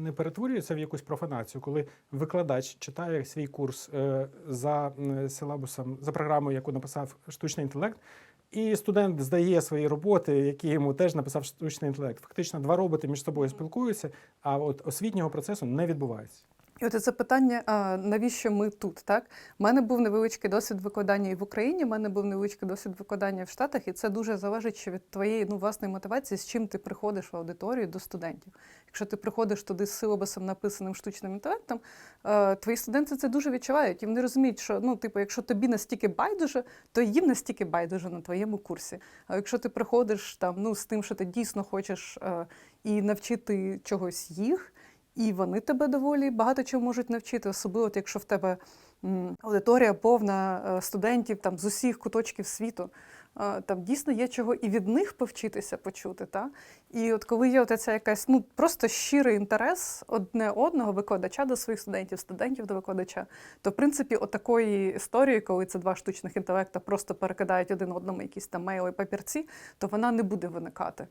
Не перетворюється в якусь профанацію, коли викладач читає свій курс е, за силабусом, за програмою, яку написав штучний інтелект, і студент здає свої роботи, які йому теж написав штучний інтелект. Фактично, два роботи між собою спілкуються, а от освітнього процесу не відбувається. І от це питання, а, навіщо ми тут? Так, У мене був невеличкий досвід викладання і в Україні, в мене був невеличкий досвід викладання в Штатах, і це дуже залежить ще від твоєї ну, власної мотивації, з чим ти приходиш в аудиторію до студентів. Якщо ти приходиш туди з силабусом, написаним штучним інтелектом, е, твої студенти це дуже відчувають, і вони розуміють, що ну, типу, якщо тобі настільки байдуже, то їм настільки байдуже на твоєму курсі. А якщо ти приходиш там ну, з тим, що ти дійсно хочеш е, і навчити чогось їх. І вони тебе доволі багато чого можуть навчити, особливо от якщо в тебе аудиторія повна е, студентів там з усіх куточків світу. Е, Там дійсно є чого і від них повчитися почути. Та? І от коли є от ця якась ну просто щирий інтерес одне одного викладача до своїх студентів, студентів до викладача, то в принципі отакої історії, коли це два штучних інтелекта просто перекидають один одному якісь там мейли папірці, то вона не буде виникати.